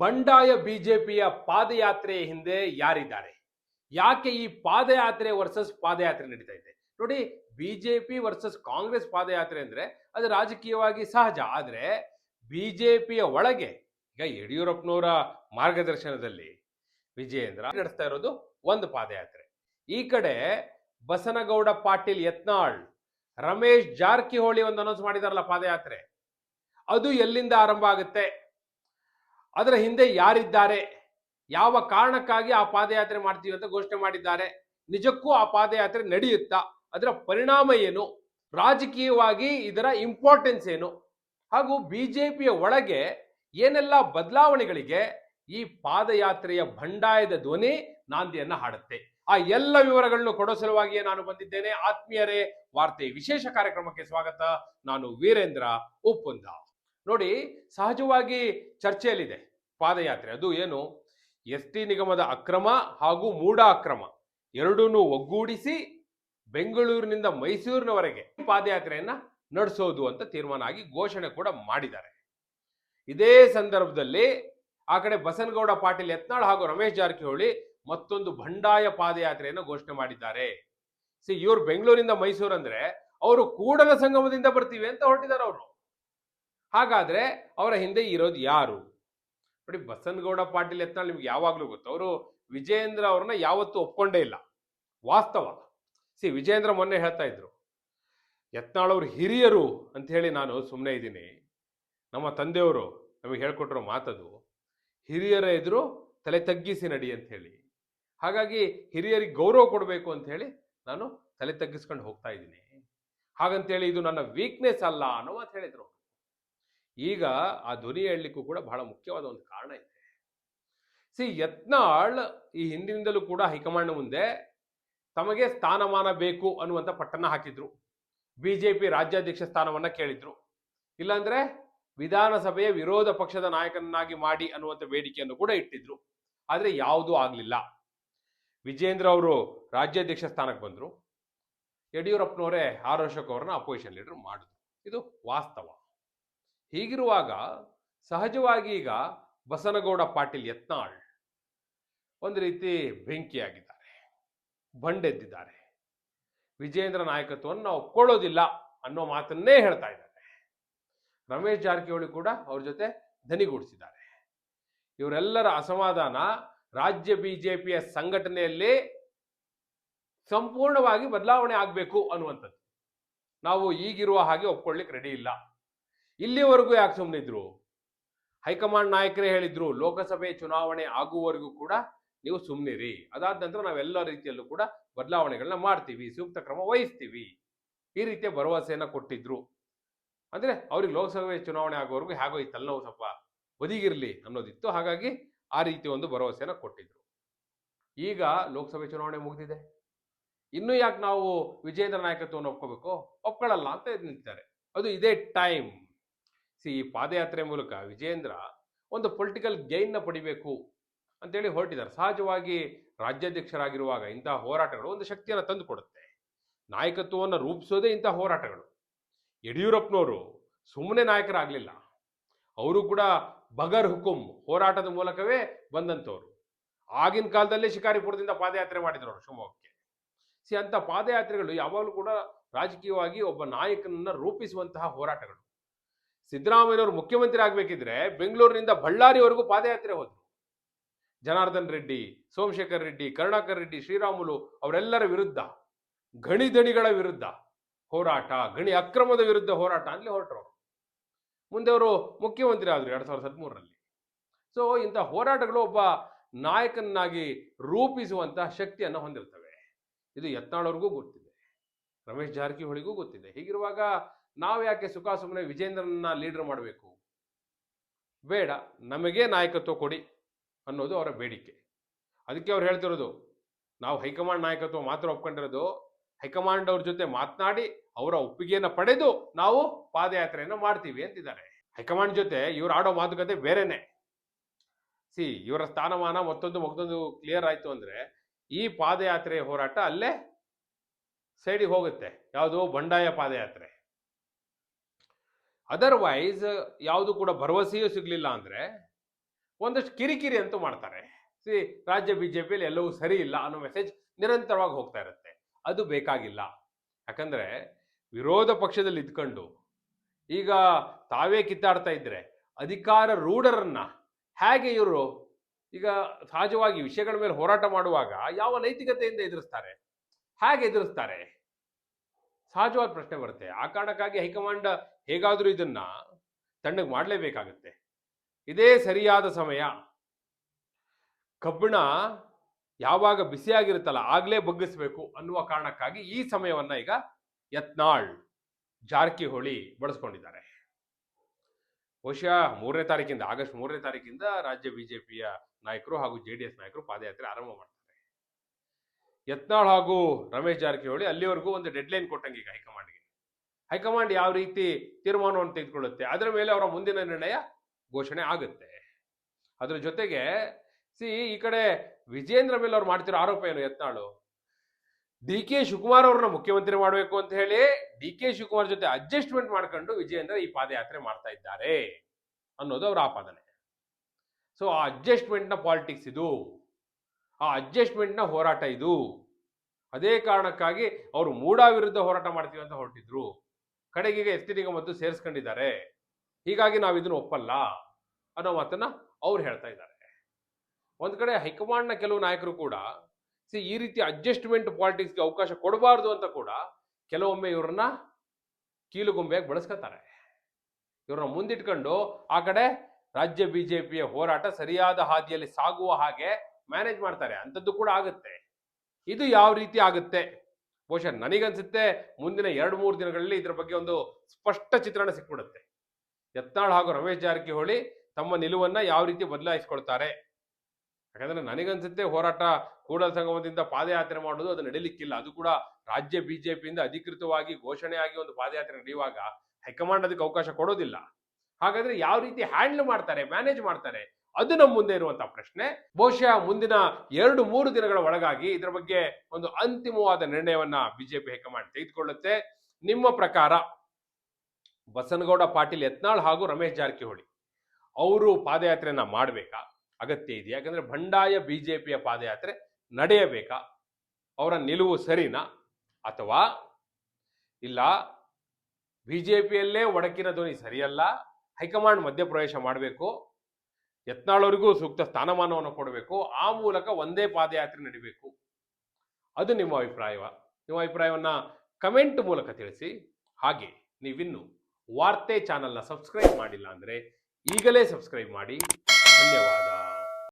ಬಂಡಾಯ ಬಿಜೆಪಿಯ ಪಾದಯಾತ್ರೆಯ ಹಿಂದೆ ಯಾರಿದ್ದಾರೆ? ಯಾಕೆ ಈ ಪಾದಯಾತ್ರೆ ವರ್ಸಸ್ ಪಾದಯಾತ್ರೆ ನಡೀತಾ ಇದೆ? ನೋಡಿ, ಬಿಜೆಪಿ ವರ್ಸಸ್ ಕಾಂಗ್ರೆಸ್ ಪಾದಯಾತ್ರೆ ಅಂದ್ರೆ ಅದು ರಾಜಕೀಯವಾಗಿ ಸಹಜ. ಆದ್ರೆ ಬಿಜೆಪಿಯ ಒಳಗೆ, ಈಗ ಯಡಿಯೂರಪ್ಪನವರ ಮಾರ್ಗದರ್ಶನದಲ್ಲಿ ವಿಜಯೇಂದ್ರ ನಡೆಸ್ತಾ ಇರೋದು ಒಂದು ಪಾದಯಾತ್ರೆ. ಈ ಕಡೆ ಬಸನಗೌಡ ಪಾಟೀಲ್ ಯತ್ನಾಳ್, ರಮೇಶ್ ಜಾರಕಿಹೊಳಿ ಒಂದು ಅನೌನ್ಸ್ ಮಾಡಿದಾರಲ್ಲ ಪಾದಯಾತ್ರೆ. ಅದು ಎಲ್ಲಿಂದ ಆರಂಭ ಆಗುತ್ತೆ? ಅದರ ಹಿಂದೆ ಯಾರಿದ್ದಾರೆ? ಯಾವ ಕಾರಣಕ್ಕಾಗಿ ಆ ಪಾದಯಾತ್ರೆ ಮಾಡ್ತೀವಿ ಅಂತ ಘೋಷಣೆ ಮಾಡಿದ್ದಾರೆ? ನಿಜಕ್ಕೂ ಆ ಪಾದಯಾತ್ರೆ ನಡೆಯುತ್ತಾ? ಅದರ ಪರಿಣಾಮ ಏನು? ರಾಜಕೀಯವಾಗಿ ಇದರ ಇಂಪಾರ್ಟೆನ್ಸ್ ಏನು? ಹಾಗೂ ಬಿಜೆಪಿಯ ಒಳಗೆ ಏನೆಲ್ಲ ಬದಲಾವಣೆಗಳಿಗೆ ಈ ಪಾದಯಾತ್ರೆಯ ಬಂಡಾಯದ ಧ್ವನಿ ನಾಂದಿಯನ್ನ ಹಾಡುತ್ತೆ. ಆ ಎಲ್ಲ ವಿವರಗಳನ್ನು ಕೊಡೋ ಸಲುವಾಗಿಯೇ ನಾನು ಬಂದಿದ್ದೇನೆ. ಆತ್ಮೀಯರೇ, ವಾರ್ತೆ ವಿಶೇಷ ಕಾರ್ಯಕ್ರಮಕ್ಕೆ ಸ್ವಾಗತ. ನಾನು ವೀರೇಂದ್ರ ಉಪ್ಪುಂದ ನೋಡಿ, ಸಹಜವಾಗಿ ಚರ್ಚೆಯಲ್ಲಿದೆ ಪಾದಯಾತ್ರೆ. ಅದು ಏನು? ಎಸ್ ಟಿ ನಿಗಮದ ಅಕ್ರಮ ಹಾಗೂ ಮೂಢ ಅಕ್ರಮ ಎರಡನ್ನೂ ಒಗ್ಗೂಡಿಸಿ ಬೆಂಗಳೂರಿನಿಂದ ಮೈಸೂರಿನವರೆಗೆ ಪಾದಯಾತ್ರೆಯನ್ನ ನಡೆಸೋದು ಅಂತ ತೀರ್ಮಾನ ಆಗಿ ಘೋಷಣೆ ಕೂಡ ಮಾಡಿದ್ದಾರೆ. ಇದೇ ಸಂದರ್ಭದಲ್ಲಿ ಆ ಕಡೆ ಬಸನಗೌಡ ಪಾಟೀಲ್ ಯತ್ನಾಳ್ ಹಾಗೂ ರಮೇಶ್ ಜಾರಕಿಹೊಳಿ ಮತ್ತೊಂದು ಬಂಡಾಯ ಪಾದಯಾತ್ರೆಯನ್ನು ಘೋಷಣೆ ಮಾಡಿದ್ದಾರೆ. ಸಿ ಇವ್ರು ಬೆಂಗಳೂರಿಂದ ಮೈಸೂರು ಅಂದ್ರೆ ಅವರು ಕೂಡಲ ಸಂಗಮದಿಂದ ಬರ್ತೀವಿ ಅಂತ ಹೊರಟಿದ್ದಾರೆ ಅವರು. ಹಾಗಾದ್ರೆ ಅವರ ಹಿಂದೆ ಇರೋದು ಯಾರು? ನೋಡಿ, ಬಸನಗೌಡ ಪಾಟೀಲ್ ಯತ್ನಾಳ್ ನಿಮ್ಗೆ ಯಾವಾಗಲೂ ಗೊತ್ತು. ಅವರು ವಿಜಯೇಂದ್ರ ಅವ್ರನ್ನ ಯಾವತ್ತೂ ಒಪ್ಕೊಂಡೇ ಇಲ್ಲ. ವಾಸ್ತವ. ಸಿ, ವಿಜಯೇಂದ್ರ ಮೊನ್ನೆ ಹೇಳ್ತಾ ಇದ್ರು ಯತ್ನಾಳ್ ಅವ್ರ ಹಿರಿಯರು ಅಂತ ಹೇಳಿ ನಾನು ಸುಮ್ಮನೆ ಇದ್ದೀನಿ. ನಮ್ಮ ತಂದೆಯವರು ನಮಗೆ ಹೇಳ್ಕೊಟ್ಟಿರೋ ಮಾತದು, ಹಿರಿಯರ ಎದುರು ತಲೆ ತಗ್ಗಿಸಿ ನಡಿ ಅಂತ ಹೇಳಿ. ಹಾಗಾಗಿ ಹಿರಿಯರಿಗೆ ಗೌರವ ಕೊಡಬೇಕು ಅಂತ ಹೇಳಿ ನಾನು ತಲೆ ತಗ್ಗಿಸ್ಕೊಂಡು ಹೋಗ್ತಾ ಇದ್ದೀನಿ. ಹಾಗಂತೇಳಿ ಇದು ನನ್ನ ವೀಕ್ನೆಸ್ ಅಲ್ಲ ಅನ್ನೋ ಮಾತು ಹೇಳಿದ್ರು. ಈಗ ಆ ಧ್ವನಿ ಹೇಳಲಿಕ್ಕೂ ಕೂಡ ಬಹಳ ಮುಖ್ಯವಾದ ಒಂದು ಕಾರಣ ಇದೆ. ಸಿ ಯತ್ನಾಳ್ ಈ ಹಿಂದಿನಿಂದಲೂ ಕೂಡ ಹೈಕಮಾಂಡ್ ಮುಂದೆ ತಮಗೆ ಸ್ಥಾನಮಾನ ಬೇಕು ಅನ್ನುವಂಥ ಪಟ್ಟಣ ಹಾಕಿದ್ರು. ಬಿಜೆಪಿ ರಾಜ್ಯಾಧ್ಯಕ್ಷ ಸ್ಥಾನವನ್ನ ಕೇಳಿದ್ರು. ಇಲ್ಲಾಂದ್ರೆ ವಿಧಾನಸಭೆಯ ವಿರೋಧ ಪಕ್ಷದ ನಾಯಕನನ್ನಾಗಿ ಮಾಡಿ ಅನ್ನುವಂಥ ಬೇಡಿಕೆಯನ್ನು ಕೂಡ ಇಟ್ಟಿದ್ರು. ಆದ್ರೆ ಯಾವುದೂ ಆಗ್ಲಿಲ್ಲ. ವಿಜೇಂದ್ರ ಅವರು ರಾಜ್ಯಾಧ್ಯಕ್ಷ ಸ್ಥಾನಕ್ಕೆ ಬಂದ್ರು. ಯಡಿಯೂರಪ್ಪನವರೇ ಆರ್ ಅಶೋಕ್ ಅವರನ್ನ ಅಪೋಸಿಷನ್ ಲೀಡರ್ ಮಾಡಿದ್ರು. ಇದು ವಾಸ್ತವ. ಹೀಗಿರುವಾಗ ಸಹಜವಾಗಿ ಈಗ ಬಸನಗೌಡ ಪಾಟೀಲ್ ಯತ್ನಾಳ್ ಒಂದು ರೀತಿ ಬೆಂಕಿಯಾಗಿದ್ದಾರೆ, ಬಂಡೆದ್ದಿದ್ದಾರೆ. ವಿಜೇಂದ್ರ ನಾಯಕತ್ವವನ್ನು ನಾವು ಒಪ್ಕೊಳ್ಳೋದಿಲ್ಲ ಅನ್ನೋ ಮಾತನ್ನೇ ಹೇಳ್ತಾ ಇದ್ದಾರೆ. ರಮೇಶ್ ಜಾರಕಿಹೊಳಿ ಕೂಡ ಅವ್ರ ಜೊತೆ ಧನಿಗೂಡಿಸಿದ್ದಾರೆ ಇವರೆಲ್ಲರ ಅಸಮಾಧಾನ ರಾಜ್ಯ ಬಿಜೆಪಿಯ ಸಂಘಟನೆಯಲ್ಲಿ ಸಂಪೂರ್ಣವಾಗಿ ಬದಲಾವಣೆ ಆಗಬೇಕು ಅನ್ನುವಂಥದ್ದು. ನಾವು ಈಗಿರುವ ಹಾಗೆ ಒಪ್ಕೊಳ್ಳಿಕ್ಕೆ ರೆಡಿ ಇಲ್ಲ. ಇಲ್ಲಿವರೆಗೂ ಯಾಕೆ ಸುಮ್ಮನಿದ್ರು ಹೈಕಮಾಂಡ್ ನಾಯಕರೇ ಹೇಳಿದ್ರು, ಲೋಕಸಭೆ ಚುನಾವಣೆ ಆಗುವವರೆಗೂ ಕೂಡ ನೀವು ಸುಮ್ಮನಿರಿ ಅದಾದ ನಂತರ ನಾವೆಲ್ಲ ರೀತಿಯಲ್ಲೂ ಕೂಡ ಬದಲಾವಣೆಗಳನ್ನ ಮಾಡ್ತೀವಿ, ಸೂಕ್ತ ಕ್ರಮ ವಹಿಸ್ತೀವಿ. ಈ ರೀತಿಯ ಭರವಸೆಯನ್ನು ಕೊಟ್ಟಿದ್ರು. ಅಂದ್ರೆ ಅವ್ರಿಗೆ ಲೋಕಸಭೆ ಚುನಾವಣೆ ಆಗೋವರೆಗೂ ಹೇಗೋ ಈ ತಲೆನೋವು ಸ್ವಲ್ಪ ಬದಿಗಿರಲಿ ಅನ್ನೋದಿತ್ತು. ಹಾಗಾಗಿ ಆ ರೀತಿ ಒಂದು ಭರವಸೆಯನ್ನು ಕೊಟ್ಟಿದ್ರು. ಈಗ ಲೋಕಸಭೆ ಚುನಾವಣೆ ಮುಗಿದಿದೆ. ಇನ್ನು ಯಾಕೆ ನಾವು ವಿಜೇಂದ್ರ ನಾಯಕತ್ವವನ್ನು ಒಪ್ಕೋಬೇಕು? ಒಪ್ಕೊಳ್ಳಲ್ಲ ಅಂತ ನಿಂತಿದ್ದಾರೆ. ಅದು ಇದೇ ಟೈಮ್. ಸಿ ಈ ಪಾದಯಾತ್ರೆ ಮೂಲಕ ವಿಜೇಂದ್ರ ಒಂದು ಪೊಲಿಟಿಕಲ್ ಗೈನ್ನ ಪಡಿಬೇಕು ಅಂತೇಳಿ ಹೊರಟಿದ್ದಾರೆ. ಸಹಜವಾಗಿ ರಾಜ್ಯಾಧ್ಯಕ್ಷರಾಗಿರುವಾಗ ಇಂತಹ ಹೋರಾಟಗಳು ಒಂದು ಶಕ್ತಿಯನ್ನು ತಂದು ಕೊಡುತ್ತೆ. ನಾಯಕತ್ವವನ್ನು ರೂಪಿಸೋದೇ ಇಂತಹ ಹೋರಾಟಗಳು. ಯಡಿಯೂರಪ್ಪನವರು ಸುಮ್ಮನೆ ನಾಯಕರಾಗಲಿಲ್ಲ. ಅವರು ಕೂಡ ಬಗರ್ ಹುಕುಂ ಹೋರಾಟದ ಮೂಲಕವೇ ಬಂದಂಥವ್ರು. ಆಗಿನ ಕಾಲದಲ್ಲೇ ಶಿಕಾರಿಪುರದಿಂದ ಪಾದಯಾತ್ರೆ ಮಾಡಿದ್ರು ಅವರು ಶಿವಮೊಗ್ಗಕ್ಕೆ. ಸಿ ಅಂತ ಪಾದಯಾತ್ರೆಗಳು ಯಾವಾಗಲೂ ಕೂಡ ರಾಜಕೀಯವಾಗಿ ಒಬ್ಬ ನಾಯಕನನ್ನು ರೂಪಿಸುವಂತಹ ಹೋರಾಟಗಳು. ಸಿದ್ದರಾಮಯ್ಯನವರು ಮುಖ್ಯಮಂತ್ರಿ ಆಗಬೇಕಿದ್ರೆ ಬೆಂಗಳೂರಿನಿಂದ ಬಳ್ಳಾರಿವರೆಗೂ ಪಾದಯಾತ್ರೆ ಹೋದ್ರು. ಜನಾರ್ದನ್ ರೆಡ್ಡಿ, ಸೋಮಶೇಖರ್ ರೆಡ್ಡಿ, ಕರುಣಾಕರ್ ರೆಡ್ಡಿ, ಶ್ರೀರಾಮುಲು ಅವರೆಲ್ಲರ ವಿರುದ್ಧ ಗಣಿದಣಿಗಳ ವಿರುದ್ಧ ಹೋರಾಟ, ಗಣಿ ಅಕ್ರಮದ ವಿರುದ್ಧ ಹೋರಾಟ ಅಲ್ಲಿ ಹೊರಟರು ಮುಂದೆ ಅವರು ಮುಖ್ಯಮಂತ್ರಿ ಆದ್ರು ಎರಡ್ ಸಾವಿರದ ಹದಿಮೂರರಲ್ಲಿ. ಸೊ ಇಂಥ ಹೋರಾಟಗಳು ಒಬ್ಬ ನಾಯಕನಾಗಿ ರೂಪಿಸುವಂತಹ ಶಕ್ತಿಯನ್ನು ಹೊಂದಿರ್ತವೆ. ಇದು ಯತ್ನಾಳವ್ರಿಗೂ ಗೊತ್ತಿದೆ. ರಮೇಶ್ ಜಾರಕಿಹೊಳಿಗೂ ಗೊತ್ತಿದೆ. ಹೀಗಿರುವಾಗ ನಾವು ಯಾಕೆ ಸುಖ ಸುಮ್ಮನೆ ವಿಜೇಂದ್ರನ ಲೀಡರ್ ಮಾಡಬೇಕು? ಬೇಡ, ನಮಗೆ ನಾಯಕತ್ವ ಕೊಡಿ ಅನ್ನೋದು ಅವರ ಬೇಡಿಕೆ. ಅದಕ್ಕೆ ಅವ್ರು ಹೇಳ್ತಿರೋದು, ನಾವು ಹೈಕಮಾಂಡ್ ನಾಯಕತ್ವ ಮಾತ್ರ ಒಪ್ಕೊಂಡಿರೋದು, ಹೈಕಮಾಂಡ್ ಅವ್ರ ಜೊತೆ ಮಾತನಾಡಿ ಅವರ ಒಪ್ಪಿಗೆಯನ್ನು ಪಡೆದು ನಾವು ಪಾದಯಾತ್ರೆಯನ್ನು ಮಾಡ್ತೀವಿ ಅಂತಿದ್ದಾರೆ. ಹೈಕಮಾಂಡ್ ಜೊತೆ ಇವ್ರು ಆಡೋ ಮಾತುಕತೆ ಬೇರೆನೆ. ಸಿ, ಇವರ ಸ್ಥಾನಮಾನ ಮತ್ತೊಂದು ಮತ್ತೊಂದು ಕ್ಲಿಯರ್ ಆಯ್ತು ಅಂದ್ರೆ ಈ ಪಾದಯಾತ್ರೆ ಹೋರಾಟ ಅಲ್ಲೇ ಸೈಡಿಗೆ ಹೋಗುತ್ತೆ. ಯಾವುದು ಬಂಡಾಯ ಪಾದಯಾತ್ರೆ. ಅದರ್ವೈಸ್ ಯಾವುದು ಕೂಡ ಭರವಸೆಯೂ ಸಿಗಲಿಲ್ಲ ಅಂದರೆ ಒಂದಷ್ಟು ಕಿರಿಕಿರಿ ಅಂತೂ ಮಾಡ್ತಾರೆ. ಸಿ, ರಾಜ್ಯ ಬಿಜೆಪಿಯಲ್ಲಿ ಎಲ್ಲವೂ ಸರಿ ಇಲ್ಲ ಅನ್ನೋ ಮೆಸೇಜ್ ನಿರಂತರವಾಗಿ ಹೋಗ್ತಾ ಇರುತ್ತೆ. ಅದು ಬೇಕಾಗಿಲ್ಲ. ಯಾಕಂದರೆ ವಿರೋಧ ಪಕ್ಷದಲ್ಲಿ ಇದ್ಕೊಂಡು ಈಗ ತಾವೇ ಕಿತ್ತಾಡ್ತಾ ಇದ್ರೆ ಅಧಿಕಾರ ರೂಢರನ್ನ ಹೇಗೆ ಇವರು ಈಗ ಸಹಜವಾಗಿ ವಿಷಯಗಳ ಮೇಲೆ ಹೋರಾಟ ಮಾಡುವಾಗ ಯಾವ ನೈತಿಕತೆಯಿಂದ ಎದುರಿಸ್ತಾರೆ? ಹೇಗೆ ಎದುರಿಸ್ತಾರೆ? ಸಹಜವಾದ ಪ್ರಶ್ನೆ ಬರುತ್ತೆ. ಆ ಕಾರಣಕ್ಕಾಗಿ ಹೈಕಮಾಂಡ್ ಹೇಗಾದರೂ ಇದನ್ನ ತಣ್ಣಗೆ ಮಾಡಲೇಬೇಕಾಗುತ್ತೆ. ಇದೇ ಸರಿಯಾದ ಸಮಯ. ಕಬ್ಬಿಣ ಯಾವಾಗ ಬಿಸಿಯಾಗಿರುತ್ತಲ್ಲ ಆಗ್ಲೇ ಬಗ್ಗಿಸ್ಬೇಕು ಅನ್ನುವ ಕಾರಣಕ್ಕಾಗಿ ಈ ಸಮಯವನ್ನ ಈಗ ಯತ್ನಾಳ್ ಜಾರಕಿಹೊಳಿ ಬಳಸ್ಕೊಂಡಿದ್ದಾರೆ. ಬಹುಶಃ ಮೂರನೇ ತಾರೀಕಿಂದ, ಆಗಸ್ಟ್ ಮೂರನೇ ತಾರೀಕಿಂದ ರಾಜ್ಯ ಬಿಜೆಪಿಯ ನಾಯಕರು ಹಾಗೂ ಜೆಡಿಎಸ್ ನಾಯಕರು ಪಾದಯಾತ್ರೆ ಆರಂಭ ಮಾಡ್ತಾರೆ. ಯತ್ನಾಳ್ ಹಾಗೂ ರಮೇಶ್ ಜಾರಕಿಹೊಳಿ ಅಲ್ಲಿವರೆಗೂ ಒಂದು ಡೆಡ್ಲೈನ್ ಕೊಟ್ಟಂಗೆ ಈಗ ಹೈಕಮಾಂಡ್ಗೆ. ಹೈಕಮಾಂಡ್ ಯಾವ ರೀತಿ ತೀರ್ಮಾನವನ್ನು ತೆಗೆದುಕೊಳ್ಳುತ್ತೆ? ಅದರ ಮೇಲೆ ಅವರ ಮುಂದಿನ ನಿರ್ಣಯ ಘೋಷಣೆ ಆಗುತ್ತೆ. ಅದ್ರ ಜೊತೆಗೆ ಸಿ ಈ ಕಡೆ ವಿಜೇಂದ್ರ ಮೇಲೆ ಅವ್ರು ಮಾಡ್ತಿರೋ ಆರೋಪ ಏನು ಯತ್ನಾಳು? ಡಿ ಕೆ ಶಿವಕುಮಾರ್ ಅವ್ರನ್ನ ಮುಖ್ಯಮಂತ್ರಿ ಮಾಡಬೇಕು ಅಂತ ಹೇಳಿ ಡಿ ಕೆ ಶಿವಕುಮಾರ್ ಜೊತೆ ಅಡ್ಜಸ್ಟ್ಮೆಂಟ್ ಮಾಡ್ಕೊಂಡು ವಿಜೇಂದ್ರ ಈ ಪಾದಯಾತ್ರೆ ಮಾಡ್ತಾ ಇದ್ದಾರೆ ಅನ್ನೋದು ಅವರ ಆಪಾದನೆ. ಸೊ ಆ ಅಡ್ಜಸ್ಟ್ಮೆಂಟ್ನ ಪಾಲಿಟಿಕ್ಸ್ ಇದು. ಆ ಅಡ್ಜಸ್ಟ್ಮೆಂಟ್ನ ಹೋರಾಟ ಇದು. ಅದೇ ಕಾರಣಕ್ಕಾಗಿ ಅವರು ಮೂಡಾ ವಿರುದ್ಧ ಹೋರಾಟ ಮಾಡ್ತೀವಿ ಅಂತ ಹೊರಟಿದ್ರು. ಕಡೆಗೆ ಎಸ್ ಟಿ ಮತ್ತು ಸೇರಿಸ್ಕೊಂಡಿದ್ದಾರೆ. ಹೀಗಾಗಿ ನಾವು ಇದನ್ನು ಒಪ್ಪಲ್ಲ ಅನ್ನೋ ಮಾತನ್ನ ಅವ್ರು ಹೇಳ್ತಾ ಇದ್ದಾರೆ. ಒಂದ್ ಕಡೆ ಹೈಕಮಾಂಡ್ನ ಕೆಲವು ನಾಯಕರು ಕೂಡ, ಸಿ ಈ ರೀತಿ ಅಡ್ಜಸ್ಟ್ಮೆಂಟ್ ಪಾಲಿಟಿಕ್ಸ್ಗೆ ಅವಕಾಶ ಕೊಡಬಾರ್ದು ಅಂತ ಕೂಡ ಕೆಲವೊಮ್ಮೆ ಇವ್ರನ್ನ ಕೀಲುಗೊಂಬೆಯಾಗಿ ಬಳಸ್ಕೊತಾರೆ. ಇವ್ರನ್ನ ಮುಂದಿಟ್ಕೊಂಡು ಆ ಕಡೆ ರಾಜ್ಯ ಬಿಜೆಪಿಯ ಹೋರಾಟ ಸರಿಯಾದ ಹಾದಿಯಲ್ಲಿ ಸಾಗುವ ಹಾಗೆ ಮ್ಯಾನೇಜ್ ಮಾಡ್ತಾರೆ, ಅಂಥದ್ದು ಕೂಡ ಆಗುತ್ತೆ. ಇದು ಯಾವ ರೀತಿ ಆಗುತ್ತೆ? ಬಹುಶಃ ನನಗನ್ಸುತ್ತೆ ಮುಂದಿನ ಎರಡು, ಮೂರು ದಿನಗಳಲ್ಲಿ ಇದ್ರ ಬಗ್ಗೆ ಒಂದು ಸ್ಪಷ್ಟ ಚಿತ್ರಣ ಸಿಕ್ಬಿಡುತ್ತೆ. ಯತ್ನಾಳ್ ಹಾಗೂ ರಮೇಶ್ ಜಾರಕಿಹೊಳಿ ತಮ್ಮ ನಿಲುವನ್ನ ಯಾವ ರೀತಿ ಬದಲಾಯಿಸ್ಕೊಳ್ತಾರೆ? ಯಾಕಂದ್ರೆ ನನಗನ್ಸುತ್ತೆ ಹೋರಾಟ ಕೂಡಲ ಸಂಗಮದಿಂದ ಪಾದಯಾತ್ರೆ ಮಾಡೋದು ಅದು ನಡೀಲಿಕ್ಕಿಲ್ಲ. ಅದು ಕೂಡ ರಾಜ್ಯ ಬಿಜೆಪಿಯಿಂದ ಅಧಿಕೃತವಾಗಿ ಘೋಷಣೆಯಾಗಿ ಒಂದು ಪಾದಯಾತ್ರೆ ನಡೆಯುವಾಗ ಹೈಕಮಾಂಡ್ ಅದಕ್ಕೆ ಅವಕಾಶ ಕೊಡೋದಿಲ್ಲ. ಹಾಗಾದ್ರೆ ಯಾವ ರೀತಿ ಹ್ಯಾಂಡಲ್ ಮಾಡ್ತಾರೆ, ಮ್ಯಾನೇಜ್ ಮಾಡ್ತಾರೆ? ಅದು ನಮ್ಮ ಮುಂದೆ ಇರುವಂತಹ ಪ್ರಶ್ನೆ. ಬಹುಶಃ ಮುಂದಿನ ಎರಡು, ಮೂರು ದಿನಗಳ ಒಳಗಾಗಿ ಇದರ ಬಗ್ಗೆ ಒಂದು ಅಂತಿಮವಾದ ನಿರ್ಣಯವನ್ನ ಬಿಜೆಪಿ ಹೈಕಮಾಂಡ್ ತೆಗೆದುಕೊಳ್ಳುತ್ತೆ. ನಿಮ್ಮ ಪ್ರಕಾರ ಬಸನಗೌಡ ಪಾಟೀಲ್ ಯತ್ನಾಳ್ ಹಾಗೂ ರಮೇಶ್ ಜಾರಕಿಹೊಳಿ ಅವರು ಪಾದಯಾತ್ರೆಯನ್ನ ಮಾಡಬೇಕಾ? ಅಗತ್ಯ ಇದೆ. ಯಾಕಂದ್ರೆ ಬಂಡಾಯ ಬಿಜೆಪಿಯ ಪಾದಯಾತ್ರೆ ನಡೆಯಬೇಕಾ? ಅವರ ನಿಲುವು ಸರಿನಾ? ಅಥವಾ ಇಲ್ಲ ಬಿಜೆಪಿಯಲ್ಲೇ ಒಡಕಿನ ಧ್ವನಿ ಸರಿಯಲ್ಲ? ಹೈಕಮಾಂಡ್ ಮಧ್ಯಪ್ರವೇಶ ಮಾಡಬೇಕು? ಯತ್ನಾಳವರಿಗೂ ಸೂಕ್ತ ಸ್ಥಾನಮಾನವನ್ನು ಕೊಡಬೇಕು. ಆ ಮೂಲಕ ಒಂದೇ ಪಾದಯಾತ್ರೆ ನಡಿಬೇಕು. ಅದು ನಿಮ್ಮ ಅಭಿಪ್ರಾಯವ. ನಿಮ್ಮ ಅಭಿಪ್ರಾಯವನ್ನು ಕಮೆಂಟ್ ಮೂಲಕ ತಿಳಿಸಿ. ಹಾಗೆ ನೀವಿನ್ನು ವಾರ್ತೆ ಚಾನಲ್ನ ಸಬ್ಸ್ಕ್ರೈಬ್ ಮಾಡಿಲ್ಲ ಅಂದರೆ ಈಗಲೇ ಸಬ್ಸ್ಕ್ರೈಬ್ ಮಾಡಿ. ಧನ್ಯವಾದ.